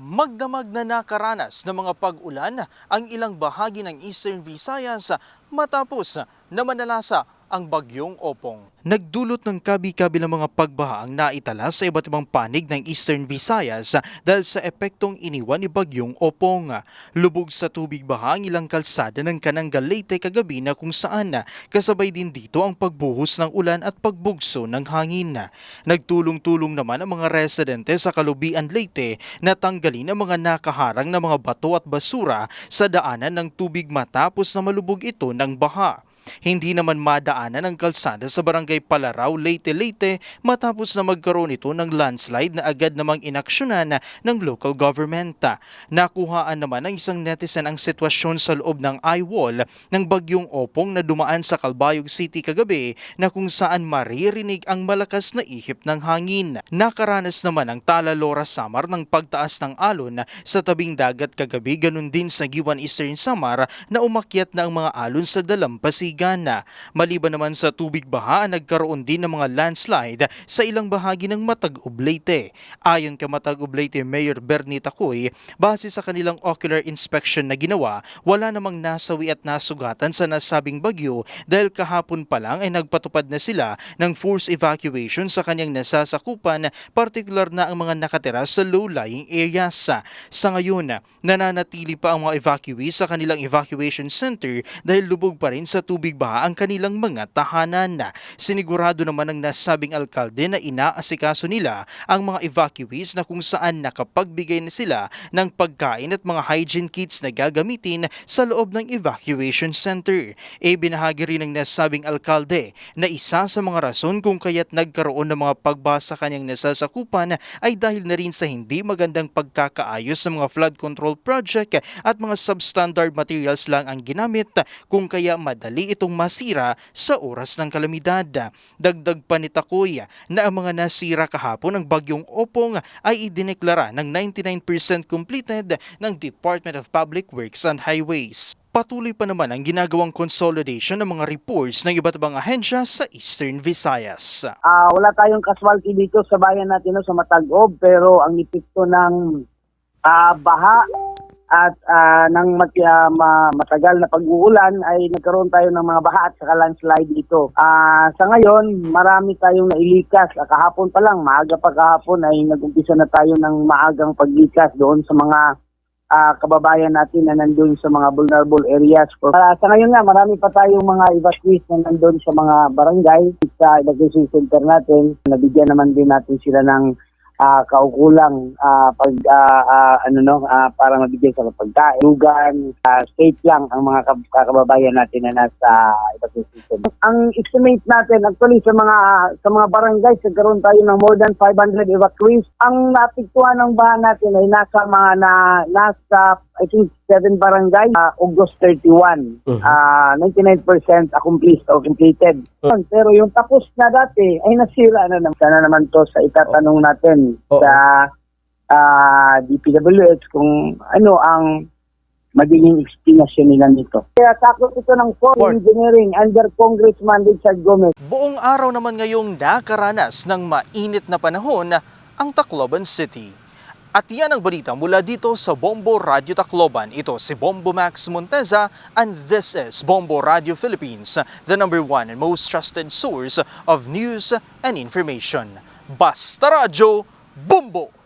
Magdamag na nakaranas ng mga pag-ulan ang ilang bahagi ng Eastern Visayas matapos na manalasa ang bagyong Opong. Nagdulot ng kabi-kabi ng mga pagbaha ang naitala sa iba't ibang panig ng Eastern Visayas dahil sa epektong iniwan ni bagyong Opong. Lubog sa tubig baha ang ilang kalsada ng Kanangal Leyte kagabi na kung saan kasabay din dito ang pagbuhos ng ulan at pagbugso ng hangin. Nagtulong-tulong naman ang mga residente sa Kalubian Leyte na tanggalin ang mga nakaharang na mga bato at basura sa daanan ng tubig matapos na malubog ito ng baha. Hindi naman madaanan ang kalsada sa barangay Palaraw, Leyte, Leyte matapos na magkaroon ito ng landslide na agad namang inaksyonan ng local government. Nakuhaan naman ng isang netizen ang sitwasyon sa loob ng eye wall ng bagyong Opong na dumaan sa Calbayog City kagabi na kung saan maririnig ang malakas na ihip ng hangin. Nakaranas naman ang Talalora Samar ng pagtaas ng alon sa tabing dagat kagabi ganun din sa Giwan Eastern Samar na umakyat na ang mga alon sa dalampasigan. Maliban naman sa tubig baha, nagkaroon din ng mga landslide sa ilang bahagi ng Matag Leyte. Ayon kay Matag Leyte Mayor Bernie Takoy, base sa kanilang ocular inspection na ginawa, wala namang nasawi at nasugatan sa nasabing bagyo dahil kahapon pa lang ay nagpatupad na sila ng force evacuation sa kanyang nasasakupan, partikular na ang mga nakatira sa low-lying areas. Sa ngayon, nananatili pa ang mga evacuees sa kanilang evacuation center dahil lubog pa rin sa tubig baha ang kanilang mga tahanan. Sinigurado naman ng nasabing alkalde na inaasikaso nila ang mga evacuees na kung saan nakapagbigay na sila ng pagkain at mga hygiene kits na gagamitin sa loob ng evacuation center. E binahagi rin ng nasabing alkalde na isa sa mga rason kung kaya't nagkaroon ng mga pagbaha sa kanyang nasasakupan ay dahil na rin sa hindi magandang pagkakaayos sa mga flood control project at mga substandard materials lang ang ginamit kung kaya madali itong masira sa oras ng kalamidad. Dagdag pa ni Takoy na ang mga nasira kahapon ng bagyong Opong ay idineklara ng 99% completed ng Department of Public Works and Highways. Patuloy pa naman ang ginagawang consolidation ng mga reports ng iba't ibang ahensya sa Eastern Visayas. Ah, wala tayong casualty dito sa bayan natin no, sa Matagob pero ang epekto ng ah, baha at ah, ng mat- ah, ma- matagal na pag-uulan ay nagkaroon tayo ng mga baha at saka landslide dito. Ah, sa ngayon, marami tayong nailikas. Ah, kahapon pa lang, maaga pa kahapon ay nag-umpisa na tayo ng maagang paglikas doon sa mga ah, kababayan natin na nandun sa mga vulnerable areas. Para sa ngayon nga, marami pa tayong mga evacuees na nandun sa mga barangay sa evacuation center natin. Nabigyan naman din natin sila ng ah, kaukulang ah, pag ah, ah, ano no ah, para mabigyan sa pagkain, lugan, ah, safe lang ang mga kab- kababayan natin na nasa evacuation center. Ang estimate natin actually sa mga sa mga barangay nagkaroon tayo ng more than 500 evacuees. Ang naapektuhan ng baha natin ay nasa mga na nasa I think seven barangay ah, August 31. Ah 99% accomplished or completed. Pero yung tapos na dati ay nasira na naman. Sana naman to sa itatanong natin Oo. sa ah, DPWH kung ano ang magiging explanation nila nito. Kaya takot ito ng Fort. Engineering under Congressman Richard Gomez. Buong araw naman ngayong nakaranas ng mainit na panahon ang Tacloban City. At yan ang balita mula dito sa Bombo Radio Tacloban. Ito si Bombo Max Monteza and this is Bombo Radio Philippines, the number one and most trusted source of news and information. Basta Radio, Bombo!